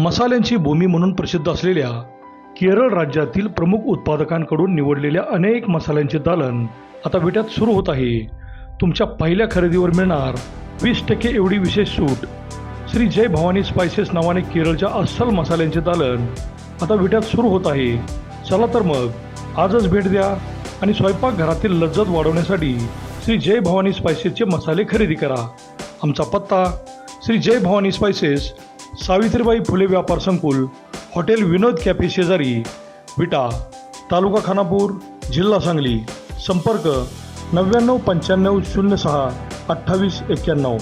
मसाल्यांची भूमी म्हणून प्रसिद्ध असलेल्या केरळ राज्यातील प्रमुख उत्पादकांकडून निवडलेल्या अनेक मसाल्यांचे दालन आता विट्यात सुरू होत आहे. तुमच्या पहिल्या खरेदीवर मिळणार वीस टक्के एवढी विशेष सूट. श्री जय भवानी स्पायसेस नावाने केरळच्या अस्सल मसाल्यांचे दालन आता विट्यात सुरू होत आहे. चला तर मग आजच भेट द्या आणि स्वयंपाकघरातील लज्जत वाढवण्यासाठी श्री जय भवानी स्पायसेसचे मसाले खरेदी करा. आमचा पत्ता श्री जय भवानी स्पायसेस सावित्रीबाई फुले व्यापार संकुल हॉटेल विनोद कॅफे शेजारी विटा तालुका खानापूर जिल्हा सांगली संपर्क नव्याण्णव पंच्याण्णव शून्य सहा अठ्ठावीस एक्क्याण्णव.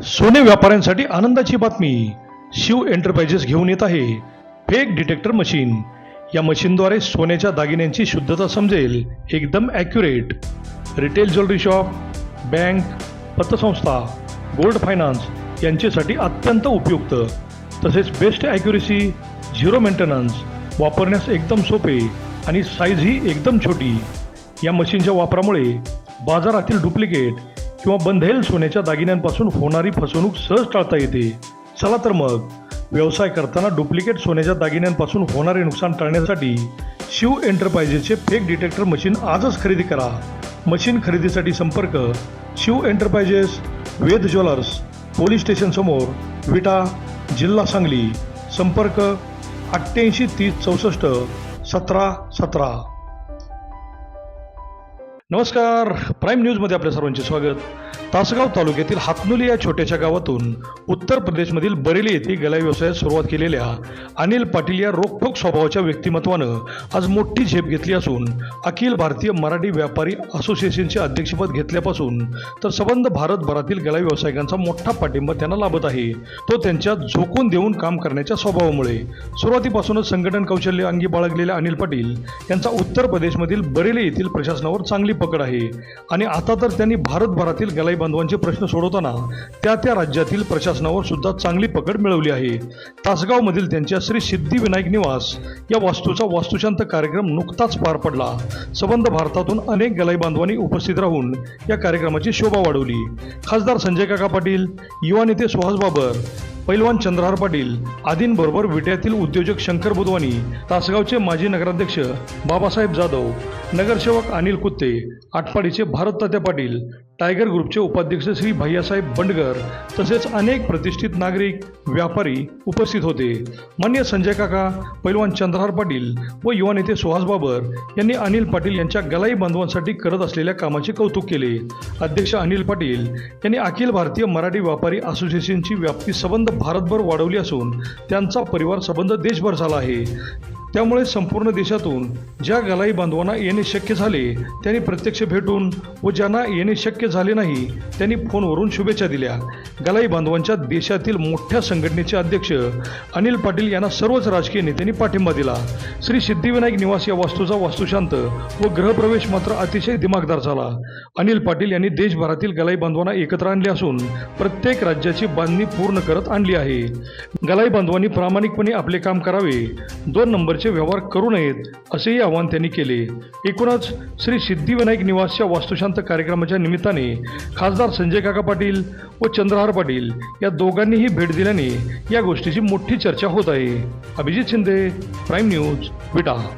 सोने व्यापाऱ्यांसाठी आनंदाची बातमी शिव एंटरप्राइजेस घेऊन येत आहे फेक डिटेक्टर मशीन. या मशीनद्वारे सोन्याच्या दागिन्यांची शुद्धता समजेल एकदम accurate retail jewellery shop bank पतसंस्था गोल्ड फायनान्स यांच्यासाठी अत्यंत उपयुक्त. तसेच बेस्ट ॲक्युरेसी झिरो मेंटेनन्स वापरण्यास एकदम सोपे आणि साईजही एकदम छोटी. या मशीनच्या वापरामुळे बाजारातील डुप्लिकेट किंवा बंधेल सोन्याच्या दागिन्यांपासून होणारी फसवणूक सहज टाळता येते. चला तर मग व्यवसाय करताना डुप्लिकेट सोन्याच्या दागिन्यांपासून होणारे नुकसान टाळण्यासाठी शिव एंटरप्राइजेसचे फेक डिटेक्टर मशीन आजच खरेदी करा. मशीन खरेदीसाठी संपर्क Shiv enterprises Ved jewellers police station समोर विटा जिल्हा सांगली संपर्क अठ्ठ्याऐंशी तीस चौसष्ट सतरा सतरा. नमस्कार. प्राईम न्यूजमध्ये आपल्या सर्वांचे स्वागत. तासगाव तालुक्यातील हातनुली या छोट्याशा गावातून उत्तर प्रदेशमधील बरेली येथे गलाई व्यवसायात सुरुवात केलेल्या अनिल पाटील या रोखोक स्वभावाच्या व्यक्तिमत्वानं आज मोठी झेप घेतली असून अखिल भारतीय मराठी व्यापारी असोसिएशनचे अध्यक्षपद घेतल्यापासून तर संबंध भारतभरातील गलाई व्यावसायिकांचा मोठा पाठिंबा त्यांना लाभत आहे. तो त्यांच्या झोकून देऊन काम करण्याच्या स्वभावामुळे. सुरुवातीपासूनच संघटन कौशल्य अंगी बाळगलेल्या अनिल पाटील यांचा उत्तर प्रदेशमधील बरेली येथील प्रशासनावर चांगली पकड आहे आणि आता तर त्यांनी भारतभरातील गलाई बांधवांचे प्रश्न सोडवताना त्या त्या राज्यातील प्रशासनावर सुद्धा चांगली पकड मिळवली आहे. तासगावमधील त्यांच्या श्री सिद्धिविनायक निवास या वास्तूचा वास्तुशांत कार्यक्रम नुकताच पार पडला. संबंध भारतातून अनेक गलाई बांधवांनी उपस्थित राहून या कार्यक्रमाची शोभा वाढवली. खासदार संजय काका पाटील युवा नेते सुहास बाबर पैलवान चंद्रहार पाटील आदींबरोबर विट्यातील उद्योजक शंकर बुधवानी तासगावचे माजी नगराध्यक्ष बाबासाहेब जाधव नगरसेवक अनिल कुत्ते आटपाडीचे भारततात्या पाटील टायगर ग्रुपचे उपाध्यक्ष श्री भैयासाहेब बंडगर तसेच अनेक प्रतिष्ठित नागरिक व्यापारी उपस्थित होते. मान्य संजय काका पैलवान चंद्रहार पाटील व युवा नेते सुहास बाबर यांनी अनिल पाटील यांच्या गलाई बांधवांसाठी करत असलेल्या कामाचे कौतुक केले. अध्यक्ष अनिल पाटील यांनी अखिल भारतीय मराठी व्यापारी असोसिएशनची व्याप्ती संबंध भारतभर वाढवली असून त्यांचा परिवार संबंध देशभर झाला आहे. त्यामुळे संपूर्ण देशातून ज्या गलाई बांधवांना येणे शक्य झाले त्यांनी प्रत्यक्ष भेटून व ज्यांना येणे शक्य झाले नाही त्यांनी फोनवरून शुभेच्छा दिल्या. गलाई बांधवांच्या देशातील मोठ्या संघटनेचे अध्यक्ष अनिल पाटील यांना सर्वच राजकीय नेत्यांनी पाठिंबा दिला. श्री सिद्धिविनायक निवास या वास्तूचा वास्तुशांत व ग्रहप्रवेश मात्र अतिशय दिमागदार झाला. अनिल पाटील यांनी देशभरातील गलाई बांधवांना एकत्र आणले असून प्रत्येक राज्याची बांधणी पूर्ण करत आणली आहे. गलाई बांधवांनी प्रामाणिकपणे आपले काम करावे. दोन नंबरचे व्यवहार करू नयेत असेही आवाहन त्यांनी केले. एकूणच श्री सिद्धिविनायक निवासच्या वास्तुशांत कार्यक्रमाच्या निमित्ताने खासदार संजय काका पाटील व चंद्रहार पाटील या दोघांनीही भेट दिल्याने या गोष्टीची मोठी चर्चा होत आहे. Abhijit Shinde prime news Vita.